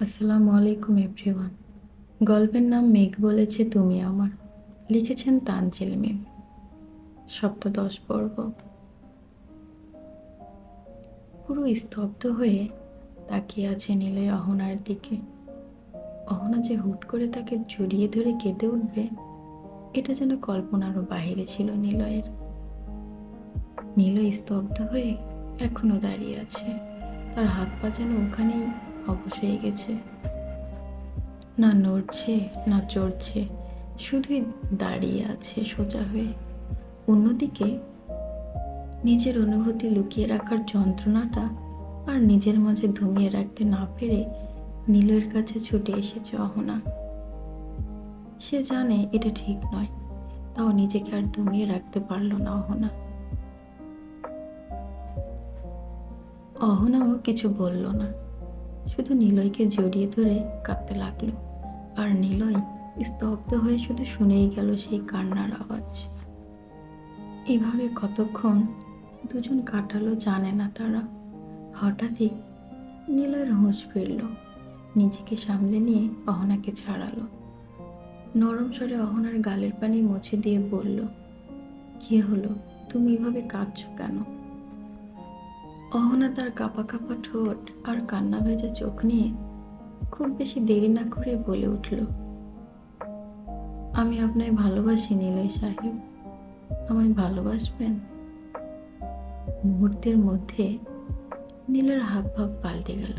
আসসালামু আলাইকুম, এভরিওয়ান। গল্পের নাম মেঘ বলেছে তুমি আমার। লিখেছেন তানজিল মিম। সপ্তদশ পর্ব। পুরো স্তব্ধ হয়ে তাকিয়ে আছে নিলয় অহনার দিকে। অহনা যে হুট করে তাকে জড়িয়ে ধরে কেঁদে উঠবে, এটা যেন কল্পনারও বাহিরে ছিল নিলয়ের। নিলয় স্তব্ধ হয়ে এখনও দাঁড়িয়ে আছে। তার হাত পা যেন ওখানেই অবশ হয়ে গেছে। না নড়ছে, না চড়ছে, শুধুই দাঁড়িয়ে আছে সোজা হয়ে। অন্যদিকে নিজের অনুভূতি লুকিয়ে রাখার যন্ত্রণাটা আর নিজের মাঝে ধমিয়ে রাখতে না পেরে নীলের কাছে ছুটে এসেছে অহনা। সে জানে এটা ঠিক নয়, তাও নিজেকে আর দমিয়ে রাখতে পারল না অহনা। অহনাও কিছু বলল না। শুধু নিলয়কে জড়িয়ে ধরে কাঁদতে লাগল। আর নিলয় স্তব্ধ হয়ে শুধু শুনেই গেল সেই কান্নার আওয়াজ। এভাবে কতক্ষণ দুজন কাটালো জানে না তারা। হঠাৎই নিলয়ের হুঁশ ফিরল। নিজেকে সামলে নিয়ে অহনাকে ছাড়ালো। নরম স্বরে অহনার গালের পানি মুছে দিয়ে বলল, কি হলো? তুমি এভাবে কাঁদছো কেন? অহনা তার কাপা কাপা ঠোঁট আর কান্না ভেজা চোখ নিয়ে খুব বেশি দেরি না করে বলে উঠল, আমি আপনায় ভালোবাসি নিলয় সাহেব। আমায় ভালোবাসবেন? মুহূর্তের মধ্যে নীলের হাব ভাব পাল্টে গেল।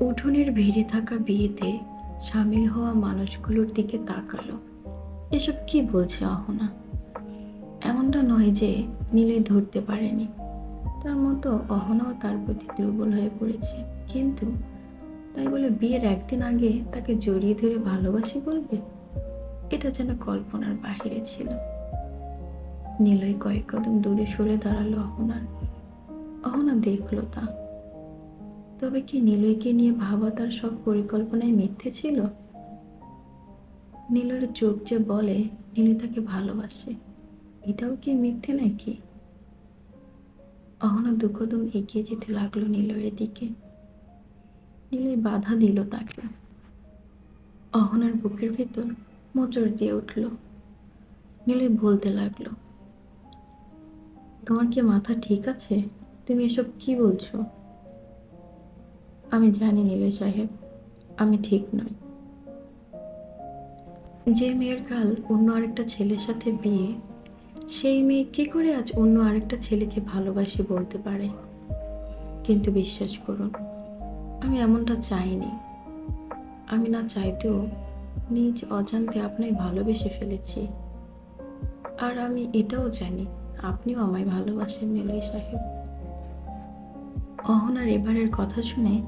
উঠোনের ভিড়ে থাকা বিয়েতে সামিল হওয়া মানুষগুলোর দিকে তাকালো। এসব কি বলছে অহনা? এমনটা নয় যে নীলে ধরতে পারেনি। তার মতো অহনাও তার প্রতি দুর্বল হয়ে পড়েছে। কিন্তু তাই বলে বিয়ের একদিন আগে তাকে জড়িয়ে ধরে ভালোবাসি বলবে? এটা যেন কল্পনার বাহিরে ছিল। নীলয় কয়েক কদম দূরে সরে দাঁড়াল অহনার। অহনা দেখল তা। তবে কি নীলয়কে নিয়ে ভাবা তার সব পরিকল্পনায় মিথ্যে ছিল? নীলয়ের চোখ যে বলে, নীলয় তাকে ভালোবাসে। এটাও কি মিথ্যে নাকি? অহনা দুঃখদম এগিয়ে যেতে লাগল নীলয়ের দিকে। নীলয় বাধা দিল তাকে। অহনার বুকের ভেতর মোচড় দিয়ে উঠল। নীলয় বলতে লাগল, তোমার কি মাথা ঠিক আছে? তুমি এসব কি বলছো? আমি জানি নীলয় সাহেব, আমি ঠিক নই। যে মেয়ের কাল অন্য আরেকটা ছেলের সাথে বিয়ে সেই মেয়ে কী করে আজ অন্য আরেকটা ছেলেকে ভালোবাসি বলতে পারে? কিন্তু বিশ্বাস করুন, আমি এমনটা চাইনি। আমি না চাইতেও নিজ অজান্তে আপনায় ভালোবেসে ফেলেছি। আর আমি এটাও জানি, আপনিও আমায় ভালোবাসেন নীলয় সাহেব। অহনার এবারের কথা শুনে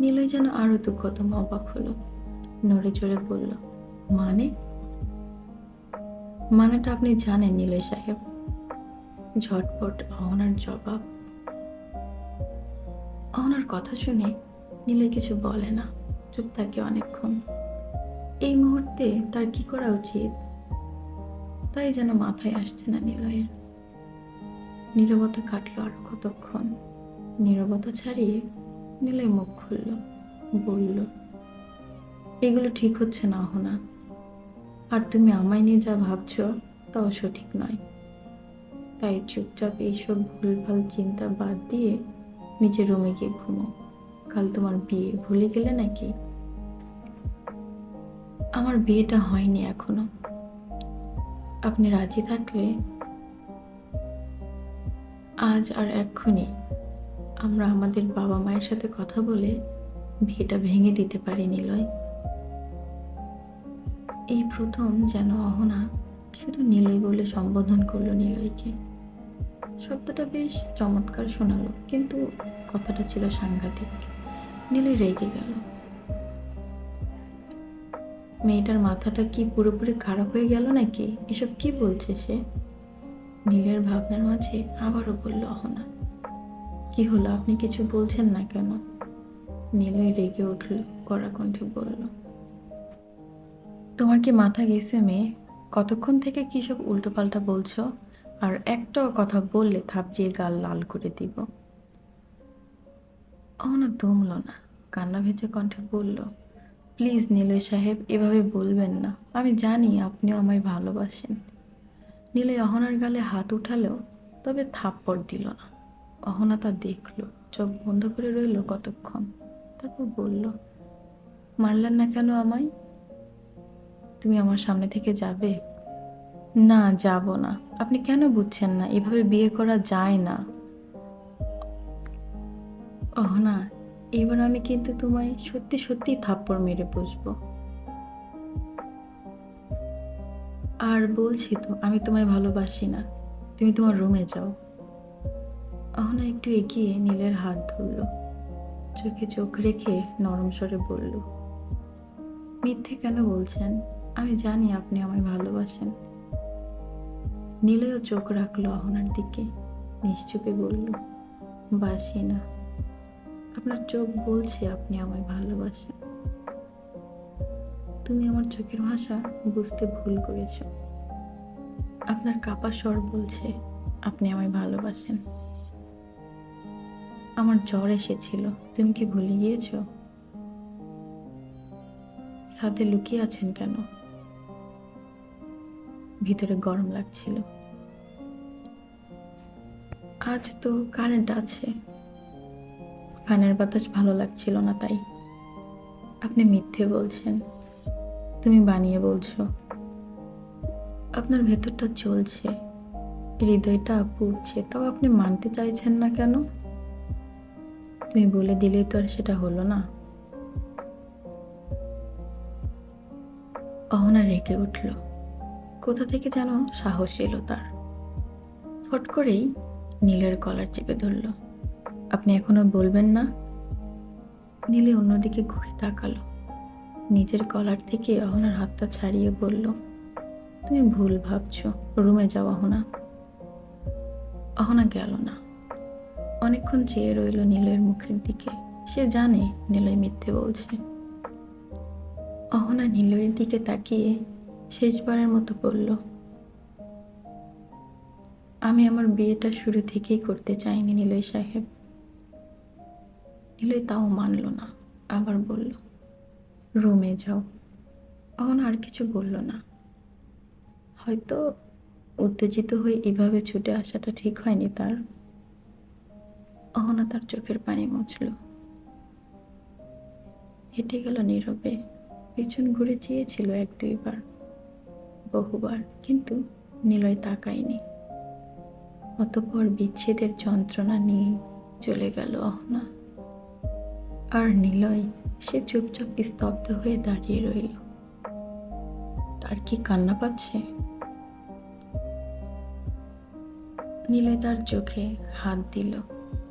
নীলয় যেন আরও দুঃখতম অবাক হলো। নড়ে চড়ে বলল মানে? মানেটা আপনি জানেন নীলয় সাহেব। ঝটপট অহনার জবাব। অহনার কথা শুনে নীলয় কিছু বলে না, চুপ থাকে অনেকক্ষণ। এই মুহূর্তে তার কি করা উচিত? তাই যেন মাথায় আসছে না নিলয়ের। নীরবতা কাটলো আর কতক্ষণ। নীরবতা ছাড়িয়ে নিলয় মুখ খুলল, বলল, এগুলো ঠিক হচ্ছে না, অহনা। আর তুমি আমায় নিয়ে যা ভাবছ, তাও সঠিক নয়। তাই চুপচাপ এইসব ভুলভাল চিন্তা বাদ দিয়ে নিজের রুমে গিয়ে ঘুমো। কাল তোমার বিয়ে ভুলে গেলে নাকি? আমার বিয়েটা হয়নি এখনও। আপনি রাজি থাকলে আজ আর এক্ষুনি আমরা আমাদের বাবা মায়ের সাথে কথা বলে বিয়েটা ভেঙে দিতে পারি নিলয় এই প্রথম যেন অহনা শুধু নিলয় বলে সম্বোধন করল নিলয়কে। শব্দটা বেশ চমৎকার শোনালো, কিন্তু কথাটা ছিল সাংঘাতিক। নিলয় রেগে গেল। মেয়েটার মাথাটা কি পুরোপুরি খারাপ হয়ে গেল নাকি? এসব কি বলছে সে? নীলের ভাবনার মাঝে আবারও বলল অহনা, কি হলো? আপনি কিছু বলছেন না কেন? নীলই রেগে উঠল কড়া কণ্ঠে বলল তোমার কি মাথা গেছে মেয়ে? কতক্ষণ থেকে কী সব উল্টোপাল্টা বলছো? আর একটাও কথা বললে থাপড়িয়ে গাল লাল করে দিব। অহনা দমল না। কান্না ভেজে কণ্ঠে বলল, প্লিজ নীলয় সাহেব, এভাবে বলবেন না। আমি জানি আপনিও আমায় ভালোবাসেন। নীলয় অহনার গালে হাত উঠালেও তবে থাপ্পড় দিল না। অহনা তা দেখল, চোখ বন্ধ করে রইল কতক্ষণ। তারপর বলল, মারলেন না কেন আমায়? তুমি আমার সামনে থেকে যাবে? না, যাব না। আপনি কেন বুঝছেন না? এভাবে বিয়ে করা যায় না। অহনা এবার আমি কিন্তু তোমায় সত্যি সত্যি থাপ্পড় মেরে বসবো আর বলছি তো, আমি তোমায় ভালোবাসি না। তুমি তোমার রুমে যাও। অহনা একটু এগিয়ে নীলের হাত ধরল। চোখে চোখ রেখে নরম স্বরে বলল, মিথ্যে কেন বলছেন? আমি জানি আপনি আমায় ভালোবাসেন। নীলেও চোখ রাখল অহনার দিকে, নিশ্চুপে বলল, বাসি না। আপনার চোখ বলছে আপনি আমায় ভালোবাসেন। তুমি আমার চোখের ভাষা বুঝতে ভুল করেছ। আপনার কাপা স্বর বলছে আপনি আমায় ভালোবাসেন। আমার জ্বর এসেছিল, তুমি কি ভুলে গিয়েছ? সাথে লুকিয়ে আছেন কেন? ভিতরে গরম লাগছিল। আজ তো কারেন্ট আছে। ফ্যানের বাতাস ভালো লাগছিল না তাই। আপনি মিথ্যে বলছেন। তুমি বানিয়ে বলছো। আপনার ভেতরটা চলছে হৃদয়টা পুড়ছে। তাও আপনি মানতে চাইছেন না কেন? তুমি বলে দিলেই তো আর সেটা হলো না। অহনা রেগে উঠল। কোথা থেকে যেন সাহস এলো তার। ফট করেই নীলের কলার চেপে ধরল। আপনি এখনও বলবেন না? নীলে অন্যদিকে ঘুরে তাকালো। নিজের কলার থেকে অহনার হাতটা ছাড়িয়ে বলল, তুমি ভুল ভাবছ, রুমে যাও অহনা। অহনা গেল না। অনেকক্ষণ চেয়ে রইল নীলের মুখের দিকে। সে জানে নীলয় মিথ্যে বলছে। অহনা নীলয়ের দিকে তাকিয়ে শেষবারের মতো বলল, আমি আমার বিয়েটা শুরু থেকেই করতে চাইনি নীলয় সাহেব। নীলয় তাও মানল না, আবার বলল, রুমে যাও। অহনা আর কিছু বলল না। হয়তো উত্তেজিত হয়ে এভাবে ছুটে আসাটা ঠিক হয়নি তার। অহনা তার চোখের পানি মুছল। হেঁটে গেল নীরবে। পিছন ঘুরে চেয়েছিল এক দুইবার। বহুবার, কিন্তু নিলয় তাকায়নি। অতপর বিচ্ছেদের যন্ত্রণা নিয়ে চলে গেল অহনা। আর নিলয়, সে চুপচাপ স্তব্ধ হয়ে দাঁড়িয়ে রইল। তার কি কান্না পাচ্ছে? নিলয় তার চোখে হাত দিল।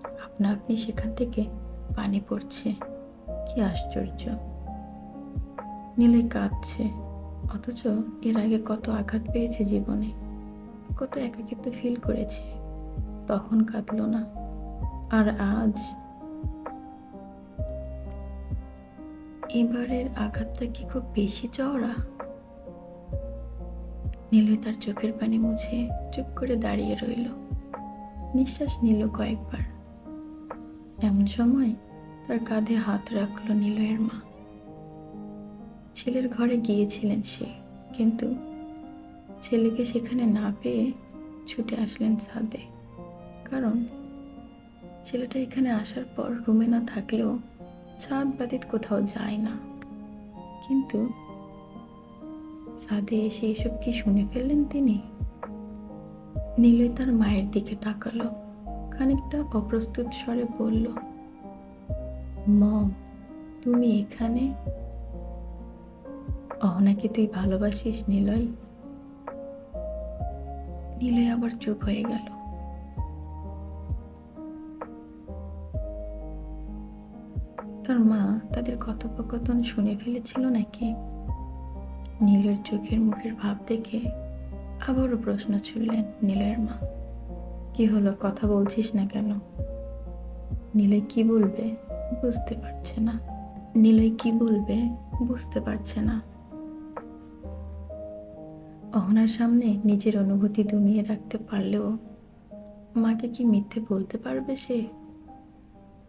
আপনা আপনি সেখান থেকে পানি পড়ছে। কি আশ্চর্য। নীলয় কাঁদছে। অথচ এর আগে কত আঘাত পেয়েছে জীবনে, কত একাকিত্ব ফিল করেছে, তখন কাঁদলো না, আর আজ? এবারের আঘাতটা কি খুব বেশি চওড়া? নীলয় তার চোখের পানি মুছে চুপ করে দাঁড়িয়ে রইল। নিঃশ্বাস নিল কয়েকবার। এমন সময় তার কাঁধে হাত রাখল নিলয়ের মা। ছেলের ঘরে গিয়েছিলেন সে। কিন্তু ছেলেকে সেখানে না পেয়ে ছুটে আসলেন ছাদে। কারণ ছেলেটা এখানে আসার পর রুমে না থাকলেও ছাদ বাতিত কোথাও যায় না। কিন্তু ছাদে এসে এসব কি শুনে ফেললেন তিনি? নীলই তার মায়ের দিকে তাকালো, খানিকটা অপ্রস্তুত স্বরে বলল, মম, তুমি এখানে অহনাকে তুই ভালোবাসিস নিলয়? নিলয় আবার চুপ হয়ে গেল। তার মা তাদের কথোপকথন শুনে ফেলেছিল নাকি? নীলের চোখের মুখের ভাব দেখে আবারও প্রশ্ন ছুড়লেন নীলের মা। কি হলো, কথা বলছিস না কেন? নীলে কি বলবে বুঝতে পারছে না। নীলয় কি বলবে বুঝতে পারছে না। অহনার সামনে নিজের অনুভূতি দমিয়ে রাখতে পারলেও মাকে কি মিথ্যে বলতে পারবে সে?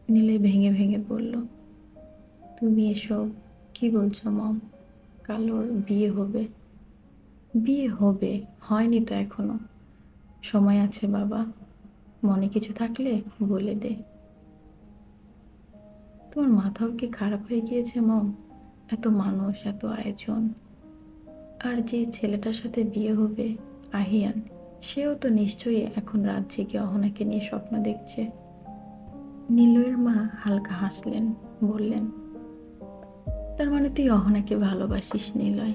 নীলে ভেঙে ভেঙে বলল, তুমি এসব কি বলছো মম? কালোর বিয়ে হবে। বিয়ে হবে? হয়নি তো এখনও। সময় আছে বাবা। মনে কিছু থাকলে বলে দে। তোমার মাথাও কি খারাপ হয়ে গিয়েছে মম? এত মানুষ, এত আয়োজন? আর যে ছেলেটার সাথে বিয়ে হবে, আহিয়ান, সেও তো নিশ্চয়ই এখন রাত জেগে অহনাকে নিয়ে স্বপ্ন দেখছে। নীলয়ের মা হালকা হাসলেন, বললেন, তার মানে তুই অহনাকে ভালোবাসিস, নীলয়?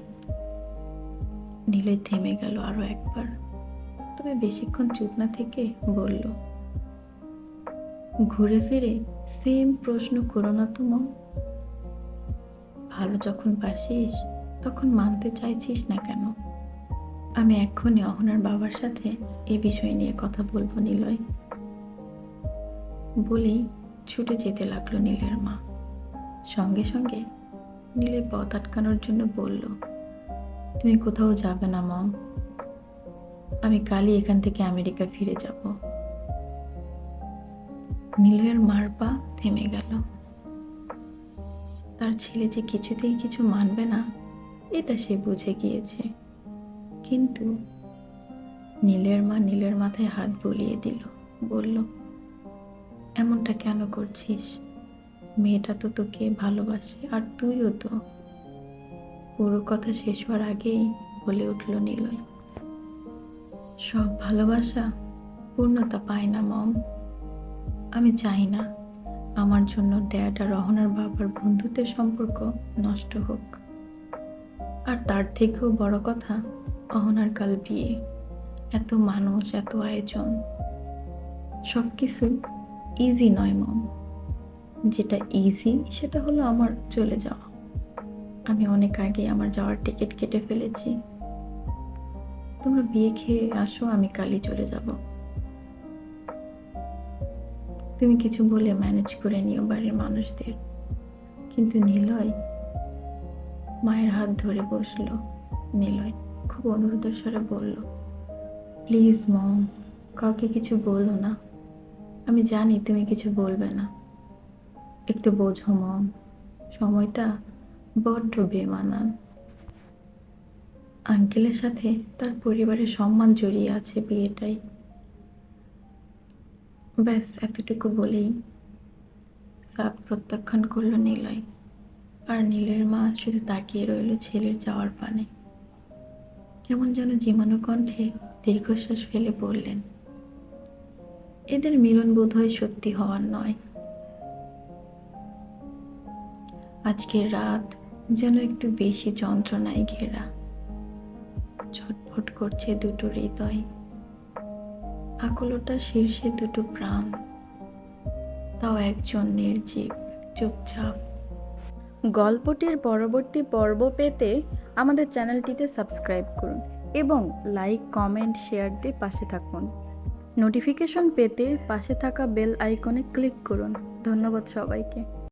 নিলয় থেমে গেল আরও একবার। তবে বেশিক্ষণ চুপ না থেকে, বলল। ঘুরে ফিরে সেম প্রশ্ন করো না তো ভালো যখন বাসিস তখন মানতে চাইছিস না কেন? আমি এক্ষুনি অহনার বাবার সাথে এ বিষয় নিয়ে কথা বলব, নিলয়। বলেই ছুটে যেতে লাগল নীলের মা। সঙ্গে সঙ্গে নীলের পথ আটকানোর জন্য বলল, তুমি কোথাও যাবে না, মম। আমি কালই এখান থেকে আমেরিকা ফিরে যাব। নীলয়ের মার পা থেমে গেল। তার ছেলে যে কিছুতেই কিছু মানবে না এটা সে বুঝে গিয়েছে। কিন্তু নীলের মা নীলের মাথায় হাত বুলিয়ে দিল। বলল, এমনটা কেন করছিস? মেয়েটা তো তোকে ভালোবাসে, আর তুইও তো। পুরো কথা শেষ হওয়ার আগেই বলে উঠল নিলয় সব ভালোবাসা পূর্ণতা পায় না, মম। আমি চাই না আমার জন্য ড্যাড আর রহনার বাবার বন্ধুত্বের সম্পর্ক নষ্ট হোক। আর তার থেকেও বড় কথা অহনার কাল বিয়ে। এত মানুষ, এত আয়োজন। সব কিছু ইজি নয় মম। যেটা ইজি সেটা হলো আমার চলে যাওয়া। আমি অনেক আগে আমার যাওয়ার টিকিট কেটে ফেলেছি। তোমরা বিয়ে খেয়ে আসো, আমি কালই চলে যাব। তুমি কিছু বলে ম্যানেজ করে নিও বাড়ির মানুষদের। কিন্তু নিলয় মায়ের হাত ধরে বসল। নিলয় খুব অনুরোধের স্বরে বলল, প্লিজ মম, কাউকে কিছু বলো না। আমি জানি তুমি কিছু বলবে না। একটু বোঝো মম, সময়টা বড্ড বেমানান। আঙ্কেলের সাথে তার পরিবারের সম্মান জড়িয়ে আছে বিয়েটাই। ব্যাস, এতটুকু বলেই সাপ প্রত্যাখ্যান করল নিলয়। আর নীলের মা শুধু তাকিয়ে রইল ছেলের যাওয়ার পানে। কেমন যেন জীবাণু কণ্ঠে দীর্ঘশ্বাস ফেলে বললেন, এদের মিলন বোধ হয় সত্যি হওয়ার নয়। আজকের রাত যেন একটু বেশি যন্ত্রণায় ঘেরা। ছটফট করছে দুটো হৃদয়। আকুলতার শীর্ষে দুটো প্রাণ। তাও একজন নির্জীব, চুপচাপ। গল্পটির পরবর্তী পর্ব পেতে আমাদের চ্যানেলটিতে সাবস্ক্রাইব করুন এবং লাইক, কমেন্ট, শেয়ার দিয়ে পাশে থাকুন। নোটিফিকেশন পেতে পাশে থাকা বেল আইকনে ক্লিক করুন। ধন্যবাদ সবাইকে।